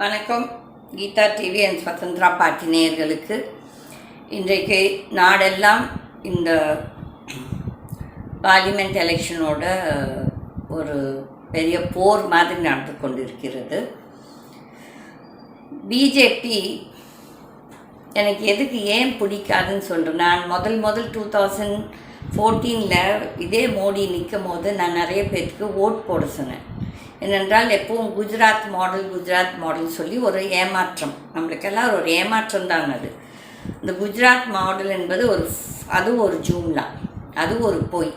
வணக்கம். Geetha TV and ஸ்வதந்திரா பாட்டி நேயர்களுக்கு இன்றைக்கு நாடெல்லாம் இந்த பார்லிமெண்ட் எலெக்ஷனோட ஒரு பெரிய போர் மாதிரி நடந்து கொண்டிருக்கிறது. பிஜேபி எனக்கு எதுக்கு ஏன் பிடிக்காதுன்னு சொல்கிறேன் நான் முதல் முதல் டூ தௌசண்ட் ஃபோர்டீனில் இதே மோடி நிற்கும் போது நான் நிறைய பேருக்கு ஓட் போட சொன்னேன். ஏனென்றால் எப்பவும் குஜராத் மாடல் குஜராத் மாடல் சொல்லி ஒரு ஏமாற்றம். நம்மளுக்கெல்லாம் ஒரு ஏமாற்றம் தான் அது. இந்த குஜராத் மாடல் என்பது ஒரு அது ஒரு ஜூம்லா. அது ஒரு பொய்.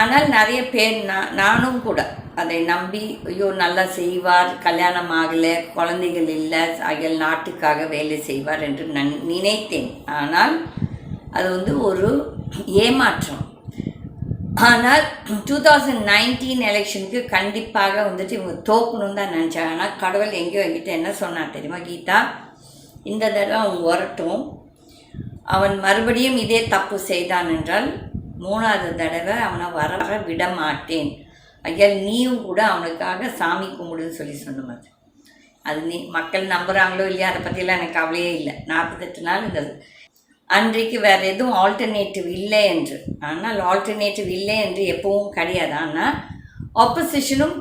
ஆனால் நிறைய பேர் நான் நானும் கூட அதை நம்பி ஐயோ நல்லா செய்வார் கல்யாணம் ஆகலை குழந்தைகள் இல்லை அயல் நாட்டுக்காக வேலை செய்வார் என்று நன் நினைத்தேன். ஆனால் அது வந்து ஒரு ஏமாற்றம். ஆனால் டூ தௌசண்ட் நைன்டீன் எலெக்ஷனுக்கு கண்டிப்பாக வந்துட்டு இவங்க தோக்கணும்னு தான் நினச்சாங்க. ஆனால் கடவுள் எங்கேயோ என்கிட்ட என்ன சொன்னார் தெரியுமா கீதா? இந்த தடவை அவன் வரட்டும். அவன் மறுபடியும் இதே தப்பு செய்தான் என்றால் மூணாவது தடவை அவனை வர வர விட மாட்டேன் ஐயா நீயும் கூட அவனுக்காக சாமி கும்பிடுன்னு சொல்லி சொன்ன மாதிரி அது நீ மக்கள் நம்புகிறாங்களோ இல்லையா அதை பற்றியெல்லாம் எனக்கு கவலையே இல்லை. நாற்பத்தெட்டு நாள் இந்த அன்றைக்கு வேறு எதுவும் ஆல்டர்னேட்டிவ் இல்லை என்று. ஆனால் ஆல்டர்னேட்டிவ் இல்லை என்று எப்பவும் கிடையாது. ஆனால் ஆப்போசிஷனும்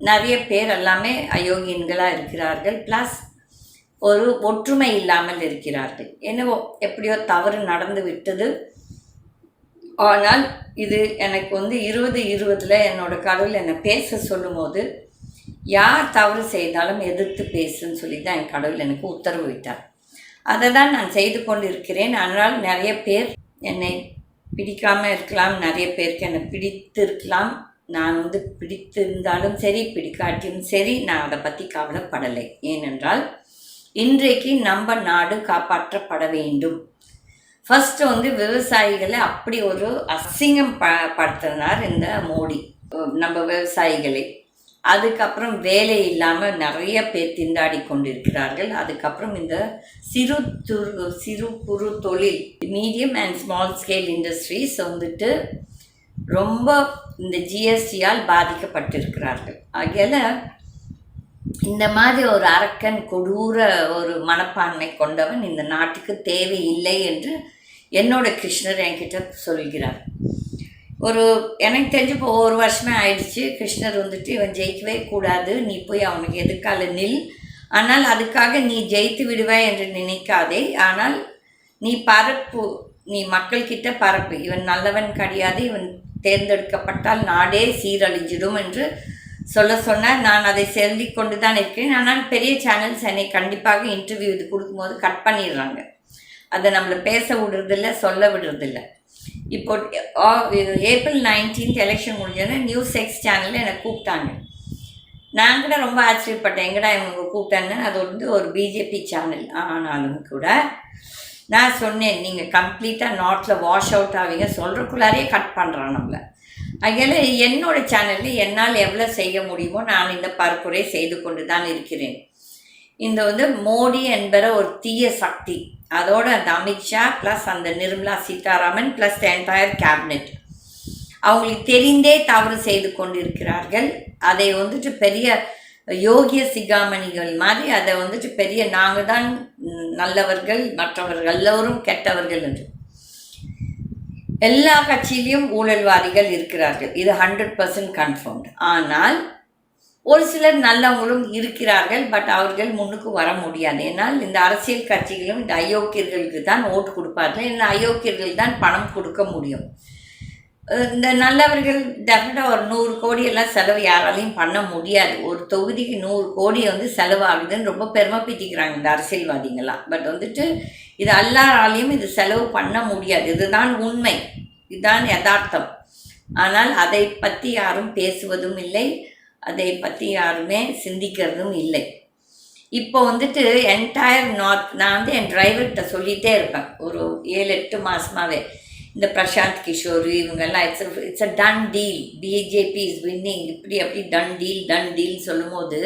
நிறைய பேர் எல்லாமே அயோக்கியன்களாக இருக்கிறார்கள். ப்ளஸ் ஒரு ஒற்றுமை இல்லாமல் இருக்கிறார்கள். என்னவோ எப்படியோ தவறு நடந்து விட்டது. ஆனால் இது எனக்கு வந்து இருபது இருபதில் என்னோட கடவுள் என்னை பேச சொல்லும்போது யார் தவறு செய்தாலும் எதிர்த்து பேசுன்னு சொல்லி தான் என் கடவுள் எனக்கு உத்தரவு விட்டார். அதை தான் நான் செய்து கொண்டு இருக்கிறேன் ஆனால் நிறைய பேர் என்னை பிடிக்காமல் இருக்கலாம். நிறைய பேருக்கு என்னை பிடித்திருக்கலாம். நான் வந்து பிடித்திருந்தாலும் சரி பிடிக்காட்டியும் சரி நான் அதை பற்றி கவலைப்படலை. ஏனென்றால் இன்றைக்கு நம்ம நாடு காப்பாற்றப்பட வேண்டும். ஃபஸ்ட்டு வந்து விவசாயிகளை அப்படி ஒரு அசிங்கம் ப படுத்தினார் இந்த மோடி. நம்ம விவசாயிகளை. அதுக்கப்புறம் வேலை இல்லாமல் நிறைய பேர் திண்டாடி கொண்டிருக்கிறார்கள். அதுக்கப்புறம் இந்த சிறு துரு சிறு குறு தொழில் medium and small scale industries வந்துட்டு ரொம்ப இந்த ஜிஎஸ்டியால் பாதிக்கப்பட்டிருக்கிறார்கள். ஆகையால் இந்த மாதிரி ஒரு அரக்கன் கொடூர ஒரு மனப்பான்மை கொண்டவன் இந்த நாட்டுக்கு தேவையில்லை என்று என்னோட கிருஷ்ணர் என்கிட்ட சொல்கிறார். ஒரு எனக்கு தெரிஞ்சு இப்போ ஒரு வருஷமே ஆயிடுச்சு. கிருஷ்ணர் வந்துட்டு இவன் ஜெயிக்கவே கூடாது. நீ போய் அவனுக்கு எதுக்கால நில். ஆனால் அதுக்காக நீ ஜெயித்து விடுவாய் என்று நினைக்காதே. ஆனால் நீ பரப்பு நீ மக்கள்கிட்ட பரப்பு. இவன் நல்லவன் கிடையாது. இவன் தேர்ந்தெடுக்கப்பட்டால் நாடே சீரழிஞ்சிடும் என்று சொல்ல சொன்னார். நான் அதை செலுத்தி கொண்டு தான் இருக்கிறேன். ஆனால் பெரிய சேனல்ஸ் என்னை கண்டிப்பாக இன்டர்வியூ இது கொடுக்கும்போது கட் பண்ணிடுறாங்க. அதை நம்மளை பேச விடுறதில்ல சொல்ல விடுறதில்ல. இப்போ ஏப்ரல் நைன்டீன்த் எலெக்ஷன் முடிஞ்சோன்னா நியூஸ் எக்ஸ் சேனலில் என்னை கூப்பிட்டாங்க. நான் கூட ரொம்ப ஆச்சரியப்பட்டேன். எங்கடா இவங்க கூப்பிட்டாங்க அது வந்து ஒரு பிஜேபி சேனல் ஆனாலும் கூட நான் சொன்னேன் நீங்கள் கம்ப்ளீட்டாக நாட்டில் வாஷ் அவுட் ஆவீங்க. சொல்கிறக்குள்ளாரையே கட் பண்ணுறான் நம்மளை. அதனால் என்னோட சேனலில் என்னால் எவ்வளோ செய்ய முடியுமோ நான் இந்த பரப்புரை செய்து கொண்டு தான் இருக்கிறேன். இந்த வந்து மோடி என்பற ஒரு தீய சக்தி. அதோட அந்த அமித்ஷா ப்ளஸ் அந்த Nirmala Sitharaman plus entire cabinet அவங்களுக்கு தெரிந்தே தவறு செய்து கொண்டிருக்கிறார்கள். அதை வந்துட்டு பெரிய யோகிய சிகாமணிகள் மாதிரி அதை வந்துட்டு பெரிய நாங்கள் தான் நல்லவர்கள் மற்றவர்கள் எல்லோரும் கெட்டவர்கள் என்று. எல்லா கட்சியிலையும் ஊழல்வாதிகள் இருக்கிறார்கள். இது ஹண்ட்ரட் பர்சன்ட் கன்ஃபார்ம்டு ஆனால் ஒரு சிலர் நல்லவங்களும் இருக்கிறார்கள் பட் அவர்கள் முன்னுக்கு வர முடியாது. ஏன்னால் இந்த அரசியல் கட்சிகளும் இந்த அயோக்கியர்களுக்கு தான் ஓட்டு கொடுப்பார்கள். இந்த அயோக்கியர்கள் தான் பணம் கொடுக்க முடியும். இந்த நல்லவர்கள் டெஃபினட்டாக ஒரு நூறு கோடி எல்லாம் செலவு யாராலையும் பண்ண முடியாது. ஒரு தொகுதிக்கு நூறு கோடி வந்து செலவாகுதுன்னு ரொம்ப பெருமைப்பித்திக்கிறாங்க இந்த அரசியல்வாதிங்களாம் பட் வந்துட்டு இது எல்லாராலையும் இது செலவு பண்ண முடியாது. இதுதான் உண்மை. இதுதான் யதார்த்தம். ஆனால் அதை பற்றி யாரும் பேசுவதும் இல்லை. அதை பற்றி யாருமே சிந்திக்கிறதும் இல்லை. இப்போ வந்துட்டு என்டையர் நார்த் நான் வந்து என் டிரைவர்கிட்ட சொல்லிகிட்டே இருப்பேன். ஒரு ஏழு எட்டு மாதமாகவே இந்த பிரசாந்த் கிஷோர் இவங்கெல்லாம் it's it's a done deal BJP is winning இப்படி அப்படி டன் டீல் டன் டீல் சொல்லும்போது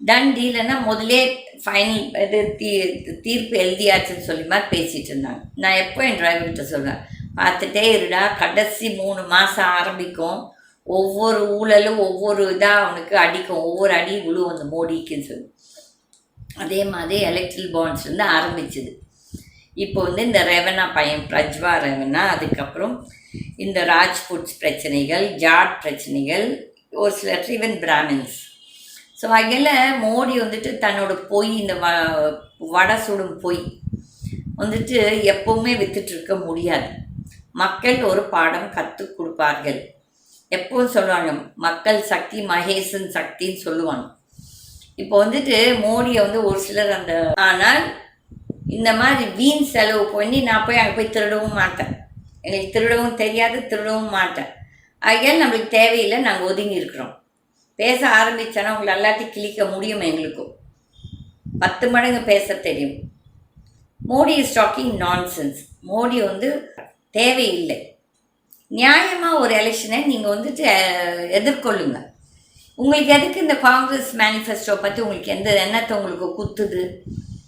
டன் டீல்னா முதலே ஃபைனல் இது தீ தீர்ப்பு எழுதியாச்சுன்னு சொல்லி மாதிரி பேசிகிட்டு இருந்தாங்க. நான் எப்போ என் டிரைவர்கிட்ட சொல்லுவேன் பார்த்துட்டே இருடா கடைசி மூணு மாதம் ஆரம்பிக்கும். ஒவ்வொரு ஊழலும் ஒவ்வொரு இதாக அவனுக்கு அடிக்கும். ஒவ்வொரு அடி விழுவும் அந்த மோடிக்குன்னு சொல்லி. அதே மாதிரி எலக்ட்ரில் பாண்ட்ஸ் வந்து ஆரம்பிச்சுது. இப்போ வந்து இந்த ரெவனா பையன் பிரஜ்வா ரெவனா அதுக்கப்புறம் இந்த ராஜ்புட்ஸ் பிரச்சனைகள் ஜாட் பிரச்சனைகள் ஒரு சிலர் ஈவன் பிராமின்ஸ். ஸோ அதில் மோடி வந்துட்டு தன்னோட பொய் இந்த வ வடை சுடும் பொய் வந்துட்டு எப்பவுமே வித்துட்டு இருக்க முடியாது. மக்கள் ஒரு பாடம் கற்றுக் கொடுப்பார்கள். எப்பவும் சொல்லுவாங்க மக்கள் சக்தி மகேசன் சக்தின்னு சொல்லுவாங்க. இப்போ வந்துட்டு மோடியை வந்து ஒரு சிலர் அந்த ஆனால் இந்த மாதிரி வீண் செலவு பண்ணி நான் போய் அங்கே போய் திருடவும் மாட்டேன். எங்களுக்கு திருடவும் தெரியாது திருடவும் மாட்டேன். ஆகியால் நம்மளுக்கு தேவையில்லை நாங்கள் ஒதுங்கி இருக்கிறோம். பேச ஆரம்பித்தோன்னா உங்களை எல்லாத்தையும் கிழிக்க முடியும் எங்களுக்கும்? பத்து மடங்கு பேச தெரியும். Modi is talking nonsense Modi வந்து தேவையில்லை. நியாயமாக ஒரு எலெக்ஷனை நீங்கள் வந்துட்டு எதிர்கொள்ளுங்க. உங்களுக்கு எதுக்கு இந்த காங்கிரஸ் மேனிஃபெஸ்டோ பற்றி உங்களுக்கு எந்த எண்ணத்தை உங்களுக்கு குத்துது?